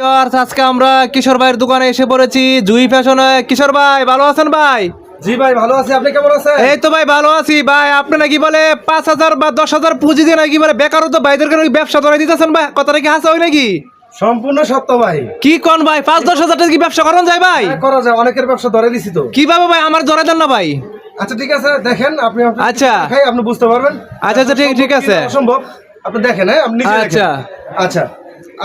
আজকে আমরা কিশোর ভাইয়ের দোকানে এসে পড়েছি। জুই ফ্যাশনে। কিশোর ভাই ভালো আছেন ভাই? জি ভাই ভালো আছি। আপনি কেমন আছেন? এই তো ভাই ভালো আছি। ভাই আপনি নাকি বলে পাঁচ হাজার বা দশ হাজার পুঁজি দিয়ে নাকি বলে বেকারত্ব ভাইদেরকে নাকি ব্যবসা ধরে দিতেছেন ভাই? কথা নাকি হাসা হয় নাকি? সম্পূর্ণ সত্য ভাই। কি কোন ভাই? পাঁচ দশ হাজার টাকা কি ব্যবসা করান যায় ভাই? হ্যাঁ, করা যায়। অনেকের ব্যবসা ধরে দিছি তো। কীভাবে ভাই? আমার ধরে দেন না ভাই। আচ্ছা ঠিক আছে দেখেন। আপনি আচ্ছা। আপনি বুঝতে পারবেন। আচ্ছা, আচ্ছা, ঠিক- ঠিক আছে। সম্ভব আপনি দেখেন হ্যাঁ আপনি। আচ্ছা। আচ্ছা।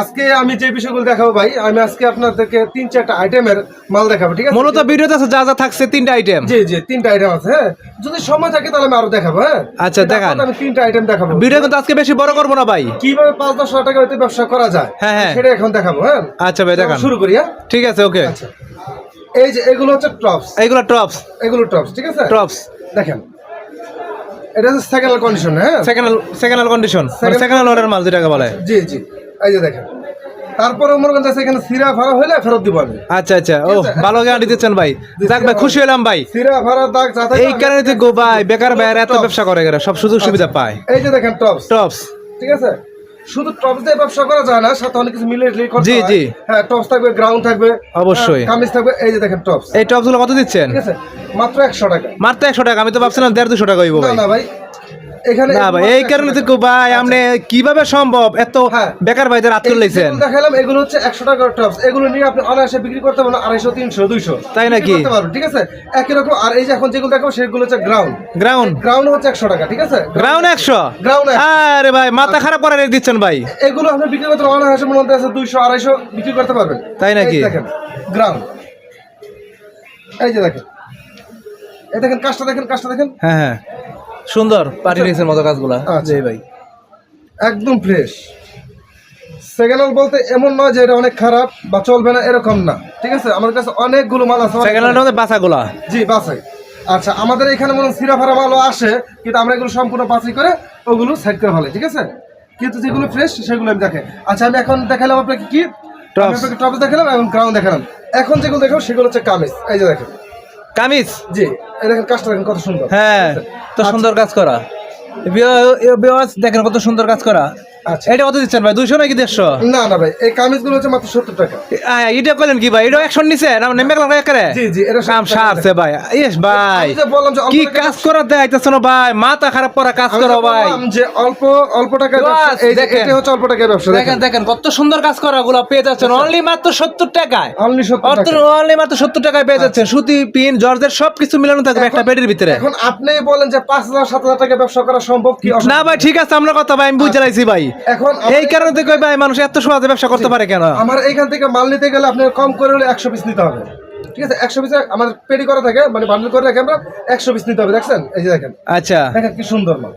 আজকে আমি যে বিষয়গুলো দেখাবো ভাই আমি আজকে আপনাদেরকে তিন চারটা আইটেমের মাল দেখাবো ঠিক আছে? মূলত ভিডিওতে আছে যা যা থাকছে তিনটা আইটেম জি জি তিনটা আইটেম আছে হ্যাঁ? যদি সময় থাকে তাহলে আমি আরও দেখাবো হ্যাঁ? আচ্ছা, দেখান। আমি তিনটা আইটেম দেখাবো। ভিডিও কিন্তু আজকে বেশি বড় করব না ভাই। কীভাবে পাঁচ দশ হাজার টাকা হইতে ব্যবসা করা যায় হ্যাঁ, হ্যাঁ। সেটা এখন দেখাবো হ্যাঁ? আচ্ছা ভাই দেখান। শুরু করি হ্যাঁ? ঠিক আছে ওকে। আচ্ছা। এই যে এগুলো হচ্ছে টপস এগুলো টপস এগুলো টপস ঠিক আছে? টপস দেখেন। এটা হচ্ছে সেকেন্ড কন্ডিশন হ্যাঁ? Second second condition second order মাল যেটাকে বলে। জি জি। এই যে দেখেন। তারপরে মনে করেন এখানে সিরা হইলে ফেরত দিব আমি। আচ্ছা আচ্ছা। ও ভালো গ্যারান্টি দিচ্ছেন ভাই। যাক ভাই খুশি হলাম ভাই। সিরা ভাড়া দাগ যাতে এই কারণে তো গো ভাই বেকার ভাইয়ের এত ব্যবসা করে গেলে সব সুযোগ সুবিধা পায়। এই যে দেখেন টপস। টপস। ঠিক আছে? শুধু টপস দিয়ে ব্যবসা করা যায় না সাথে অনেক কিছু মিলে করতে জি, জি। হ্যাঁ টপস থাকবে গ্রাউন্ড থাকবে অবশ্যই। হ্যাঁ, কামিজ থাকবে এই যে দেখেন টপস। এই কত দিচ্ছেন? ঠিক আছে? মাত্র একশো টাকা। মাত্র একশো টাকা আমি তো ভাবছিলাম দেড় দুশো টাকা হইব ভাই। না ভাই এখানে না ভাই এই কারণে তো ভাই আপনি কীভাবে সম্ভব? এত হ্যাঁ। বেকার ভাইদের দেখালাম এগুলো হচ্ছে একশো টাকার টপস এগুলো নিয়ে আপনি অনায়াসে বিক্রি করতে পারবেন আড়াইশো তিনশো দুইশো। তাই নাকি? ঠিক আছে? একই রকম আর এই যে এখন যেগুলো দেখাবো সেগুলো হচ্ছে গ্রাউন্ড গ্রাউন্ড গ্রাউন্ড হচ্ছে একশো টাকা ঠিক আছে? গ্রাউন্ড একশো? গ্রাউন্ড আরে ভাই মাথা খারাপ করে দিচ্ছেন ভাই। এগুলো আপনি বিক্রি করতে অনায়াসে মনে আছে দুইশো আড়াইশো বিক্রি করতে পারবেন। তাই নাকি? দেখেন গ্রাউন্ড এই যে দেখেন। এই দেখেন কাজটা দেখেন কাজটা দেখেন। হ্যাঁ হ্যাঁ। সুন্দর পার্টি রিক্সের মতো কাজগুলা। আচ্ছা। জি ভাই। একদম ফ্রেশ সেকেন্ড হ্যান্ড বলতে এমন নয় যে এটা অনেক খারাপ বা চলবে না এরকম না। ঠিক আছে? আমার কাছে অনেকগুলো মাল আছে সেকেন্ড হ্যান্ডের মধ্যে বাসাগুলা জি বাছাই। আচ্ছা আমাদের এখানে মনে সিরা ফারা মালও আসে কিন্তু আমরা এগুলো সম্পূর্ণ বাছাই করে ওগুলো সাইড করে ফেলে ঠিক আছে? কিন্তু যেগুলো ফ্রেশ সেগুলো আমি দেখে আচ্ছা আমি এখন দেখালাম আপনাকে কি. টপস দেখালাম এবং গ্রাউন্ড দেখালাম। এখন যেগুলো দেখাবো সেগুলো হচ্ছে কামিজ। এই যে দেখেন। কামিজ? জি দেখেন কাজটা দেখেন কত সুন্দর। হ্যাঁ তো সুন্দর কাজ করা। দেখেন কত সুন্দর কাজ করা। আচ্ছা। এটা কত দিচ্ছেন ভাই? দুইশো নাকি দেড়শো? না না ভাই এই কামিজগুলো হচ্ছে মাত্র সত্তর টাকা। আয়, এটা করলেন কি ভাই? এটা একশন নিছে? না নেমে গেলাম একারে জি জি এটা কাম সারছে ভাই। ইয়েস ভাই। বললাম যে কি কাজ করা দেখাইতেছ না ভাই? মাথা খারাপ করা কাজ করো ভাই। যে অল্প অল্প টাকার এই যে দেখেন। এটা হচ্ছে অল্প টাকার ব্যবসা দেখেন দেখেন। দেখেন কত সুন্দর কাজ করা গুলো পেয়ে যাচ্ছেন। অনলি মাত্র সত্তর টাকায়। অনলি সত্তর অনলি মাত্র সত্তর টাকায় পেয়ে যাচ্ছেন। সুতি পিন জর্জের সবকিছু মিলানো থাকবে একটা পেটের ভিতরে। এখন আপনি বলেন যে পাঁচ হাজার সাত হাজার টাকা ব্যবসা করা সম্ভব কি না ভাই ঠিক আছে আমরা কথা ভাই আমি বুঝতে চাইছি ভাই। এখন এই কারণে তো ভাই মানুষ এত সহজে ব্যবসা করতে পারে কেন? আমার এইখান থেকে মাল নিতে গেলে আপনার কম করে হলে একশো পিস নিতে হবে। ঠিক আছে? একশো পিস আমার পেডি করা থাকে মানে বান্ডেল করে রাখে আমরা একশো পিস নিতে হবে দেখছেন? এই যে দেখেন। আচ্ছা। দেখেন কি সুন্দর মাল।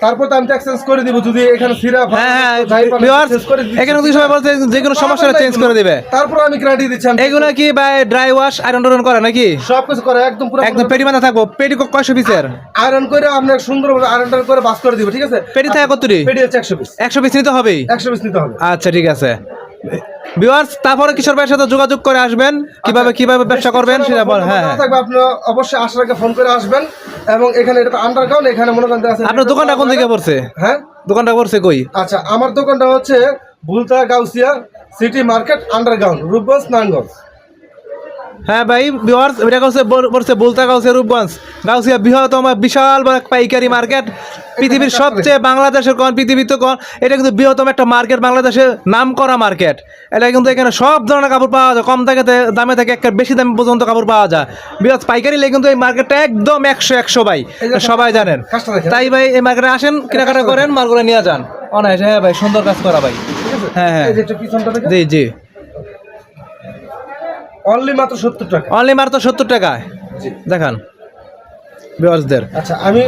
তারপর তো আমি এক্সচেঞ্জ করে দিব যদি এখানে সিরা হ্যাঁ হ্যাঁ যাই পারেন viewers, exchange করে দিচ্ছি। এখানে দুই সময় বলতে যে কোনো সমস্যা চেঞ্জ করে দিবে। তারপর আমি গ্যারান্টি দিচ্ছি এগুলো কি ভাই ড্রাই ওয়াশ আয়রন টরন করে নাকি? সব কিছু করে একদম পুরো একদম পেটি বাঁধা থাকব পেটি ক- কয়শো পিসের আয়রন করে আপনার সুন্দরভাবে আয়রন করে বাস করে দিব ঠিক আছে? পেটি থাকে কতটি পেডি হচ্ছে একশো পিস একশো পিস নিতে হবে একশো পিস নিতে হবে। আচ্ছা ঠিক আছে। ভিউয়ার্স তারপরে কিশোর ভাইয়ের সাথে যোগাযোগ করে আসবেন। কীভাবে কীভাবে ব্যবসা করবেন সেটা বল হ্যাঁ। থাকবে আপনি অবশ্যই আসার আগে ফোন করে আসবেন এবং এখানে এটা আন্ডারগ্রাউন্ড এখানে মনে করেন আছে আপনার দোকানটা কোন দিকে পড়ছে? হ্যাঁ? দোকানটা পড়ছে কই? আচ্ছা আমার দোকানটা হচ্ছে Bulta Gausia city market underground Rupganj Narayanganj. হ্যাঁ ভাই ভিউয়ার্স এটা করছে পড়ছে বলতা গাউসিয়া রূপগঞ্জ। গাউসিয়া বৃহত্তম বিশাল বড় পাইকারি মার্কেট। পৃথিবীর সবচেয়ে বাংলাদেশের কোন পৃথিবীতে কোন এটা কিন্তু বৃহত্তম একটা মার্কেট বাংলাদেশের নাম করা মার্কেট। এটা কিন্তু এখানে সব ধরনের কাপড় পাওয়া যায় কম থেকে দামে থেকে একটা বেশি দামে পর্যন্ত কাপড় পাওয়া যায়। বৃহৎ পাইকারি লেগে কিন্তু এই মার্কেটটা একদম একশো একশো ভাই সবাই জানেন। তাই ভাই এই মার্কেটে আসেন কেনাকাটা করেন মালগুলো নিয়ে যান। অনায়াসে হ্যাঁ ভাই সুন্দর কাজ করা ভাই। হ্যাঁ, হ্যাঁ। জি জি। অনলি মাত্র সত্তর টাকা। অনলি মাত্র সত্তর টাকায় জি। দেখান। ভিউয়ার্সদের আচ্ছা আমি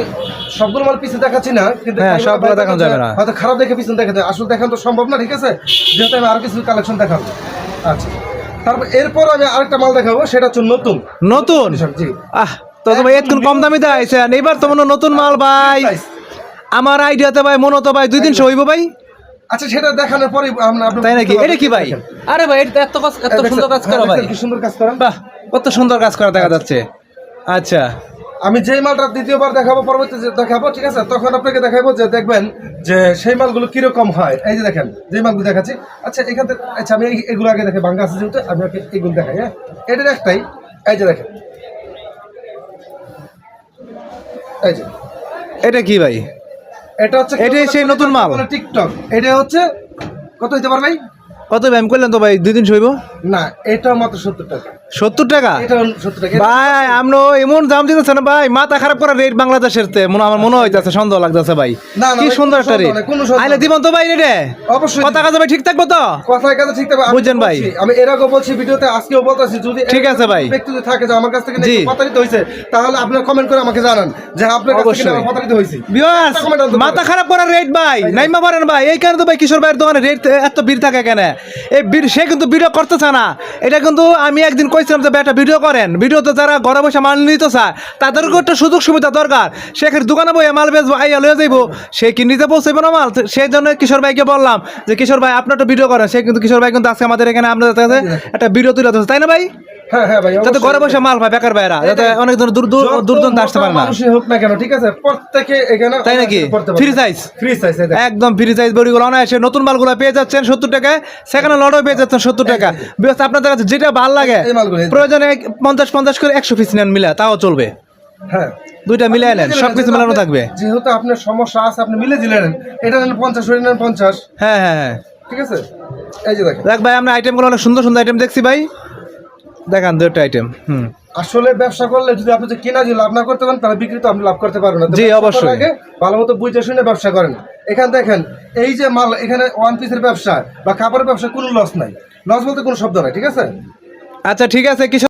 সবগুলো মাল পিছনে দেখাচ্ছি না কিন্তু হ্যাঁ, সবগুলো দেখানো যাবে না। হয়তো খারাপ দেখে পিছনে দেখাতে আসলে দেখানো তো সম্ভব না ঠিক আছে? যেহেতু আমি আরও কিছু কালেকশন দেখাবো। আচ্ছা। তারপর এরপর আমি আরেকটা মাল দেখাবো সেটা হচ্ছে নতুন। নতুন? জি আহ তো তো ভাই এতক্ষণ কম দামি দেয় আইছেন এবার তো মনে নতুন মাল ভাই। আমার আইডিয়াতে ভাই মনে তো ভাই দুই দিন হইব ভাই। আচ্ছা সেটা দেখানোর পরে আমরা তাই নাকি? এটা কি ভাই। আরে ভাই এটা এত কাজ- এত সুন্দর কাজ করা ভাই। কি সুন্দর কাজ করেন? বাহ কত সুন্দর কাজ করা দেখা যাচ্ছে। আচ্ছা। আমি যেই মালটা দ্বিতীয়বার দেখাবো পরবর্তীতে দেখাবো ঠিক আছে? তখন আপনাকে দেখাবো যে দেখবেন যে সেই মালগুলো কীরকম হয়। এই যে দেখেন যে মালগুলো দেখাচ্ছি। আচ্ছা এখান থেকে আচ্ছা আমি এগুলো আগে দেখে বাঙ্গা আছে যেহেতু আমি আপনাকে এগুলো দেখাই হ্যাঁ? এটার একটাই এই যে দেখেন। এই যে। এটা কি ভাই? এটা হচ্ছে এটাই সেই নতুন মাল? টিকটক। এটা হচ্ছে কত হইতে পারে ভাই? কত ব্যায়াম করলেন তো ভাই? দুই দিন শৈব? না এটা মাত্র সত্তর টাকা। সত্তর টাকা? ভাই আমরা এমন দাম দিতেছে না ভাই। মাথা খারাপ করা রেট বাংলাদেশের মনে আমার মনে হইতেছে সন্দেহ লাগতেছে ভাই। কি সুন্দর একটা রেট আইলে। দিবন তো ভাই রেটে অবশ্যই কথা কাজে ভাই ঠিক থাকব তো? কথায় কাছে ঠিক থাকবে। বুঝছেন ভাই? আমি এর আগে বলছি ভিডিওতে আজকেও বলতেছি যদি ঠিক আছে ভাই। ব্যক্তি যদি থাকে যে আমার কাছ থেকে। প্রতারিত তাহলে আপনার কমেন্ট করে আমাকে জানান যে আপনার কাছ থেকে প্রতারিত মাথা খারাপ করার রেট ভাই। নাইমা পারেন ভাই এই কারণে তো ভাই কিশোর ভাইয়ের দোকানে রেট এত ভিড় থাকে কেন? এই ভিড় সে কিন্তু ভিডিও করতেছে না। এটা কিন্তু আমি একদিন কইছিলাম যে একটা ভিডিও করেন। ভিডিওতে যারা ঘরে বসে মাল নিতে চায় তাদেরকে একটা সুযোগ সুবিধা দরকার। সেখানে দোকানে বইয়ে মাল বেচবো, আইয়া লয়ে যাইবো। সে কি নিতে পৌঁছাইবো না মাল? সেই জন্য কিশোর ভাইকে বললাম যে, কিশোর ভাই আপনার একটা ভিডিও করেন। সে কিন্তু কিশোর ভাই কিন্তু আজকে আমাদের এখানে আপনাদের কাছে একটা ভিডিও তুলে তাই না ভাই? হ্যাঁ হ্যাঁ ভাই যাতে ঘরে বসে মাল পায় বেকার ভাইরা যাতে অনেক দূর দূর দূর যত দূর আসতে পারে না। হোক না কেন ঠিক আছে? প্রত্যেকে এখানে তাই নাকি? Free size? ফ্রি সাইজ একদম ফ্রি সাইজ বডিগুলো অনায়াসে নতুন মালগুলো পেয়ে যাচ্ছেন সত্তর টাকায়। সেখানে লডও পেয়ে যাচ্ছেন সত্তর টাকা। বিকজ আপনাদের কাছে যেটা ভালো লাগে। প্রয়োজনে পঞ্চাশ পঞ্চাশ করে একশো পিস নেন মিলে তাও চলবে। হ্যাঁ। দুইটা মিলিয়ে নেন সব কিছু মেলানো থাকবে। যেহেতু আপনার সমস্যা আছে আপনি মিলে দিলে নেন। এটা নেন পঞ্চাশ নেন পঞ্চাশ। হ্যাঁ হ্যাঁ হ্যাঁ। ঠিক আছে? এই যে দেখ ভাই আমরা আইটেমগুলো অনেক সুন্দর সুন্দর আইটেম দেখছি ভাই। দেখান দুটো আইটেম হুম। আসলে ব্যবসা করলে যদি আপনি যে কেনা যদি লাভ না করতে পারেন তাহলে বিক্রি তো আপনি লাভ করতে পারবেন না। জি, অবশ্যই। ভালো মতো বুঝে শুনে ব্যবসা করেন। এখানে দেখেন এই যে মাল এখানে ওয়ান পিসের ব্যবসা বা কাপড়ের ব্যবসা কোনো লস নাই। লস বলতে কোনো শব্দ নাই ঠিক আছে? আচ্ছা ঠিক আছে কিশোর